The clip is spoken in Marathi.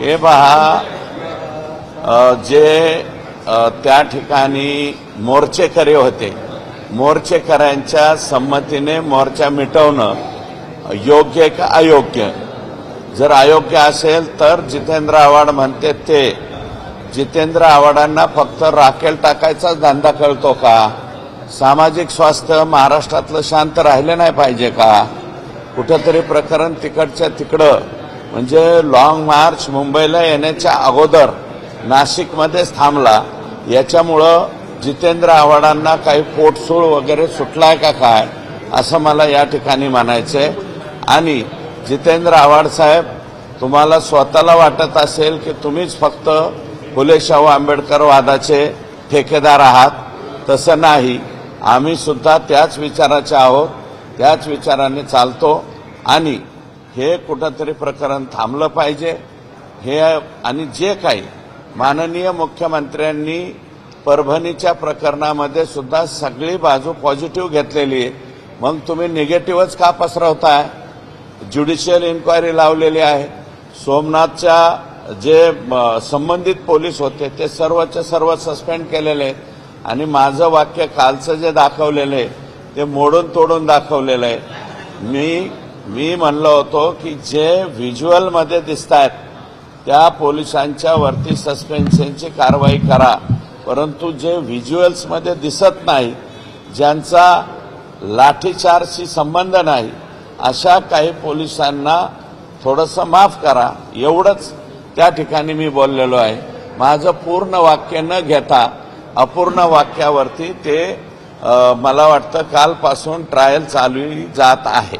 हे पहा जे त्या ठिकाणी मोर्चेकरी होते. मोर्चेकऱ्यांच्या संमतीने मोर्चा मिटवणं योग्य का अयोग्य? जर अयोग्य असेल तर जितेंद्र आव्हाड म्हणते ते. जितेंद्र आव्हाडांना फक्त राखेल टाकायचाच धंदा कळतो का? सामाजिक स्वास्थ्य महाराष्ट्रातलं शांत राहिलं नाही पाहिजे का? कुठंतरी प्रकरण तिकडच्या तिकडं. म्हणजे लॉंग मार्च मुंबईला येण्याच्या अगोदर नाशिकमध्येच थांबला. याच्यामुळं जितेंद्र आव्हाडांना काही पोटसूळ वगैरे सुटलाय का काय असं मला या ठिकाणी म्हणायचंय. आणि जितेंद्र आव्हाड साहेब तुम्हाला स्वतःला वाटत असेल की तुम्हीच फक्त फुले शाहू आंबेडकर वादाचे ठेकेदार आहात. तसं नाही. आम्ही सुद्धा त्याच विचाराचे आहोत. त्याच विचाराने चालतो. आणि हे कुठंतरी प्रकरण थांबलं पाहिजे. हे आणि जे काही माननीय मुख्यमंत्र्यांनी परभणीच्या प्रकरणामध्ये सुद्धा सगळी बाजू पॉझिटिव्ह घेतलेली आहे. मग तुम्ही निगेटिव्हच का पसरवताय? ज्युडिशियल इन्क्वायरी लावलेली आहे. सोमनाथच्या जे संबंधित पोलीस होते ते सर्वच्या सर्व सस्पेंड केलेले आहेत. आणि माझं वाक्य कालचं जे दाखवलेलं आहे ते मोडून तोडून दाखवलेलं आहे. मी मी म्हणलो होतो की जे व्हिज्युअलमध्ये दिसत आहेत त्या पोलिसांच्या वरती सस्पेन्शनची कारवाई करा. परंतु जे व्हिज्युअल्समध्ये दिसत नाही ज्यांचा लाठीचार्जशी संबंध नाही अशा काही पोलिसांना थोडंसं माफ करा. एवढंच त्या ठिकाणी मी बोललेलो आहे. माझं पूर्ण वाक्य न घेता अपूर्ण वाक्यावरती ते मला वाटतं कालपासून ट्रायल चालू जात आहे.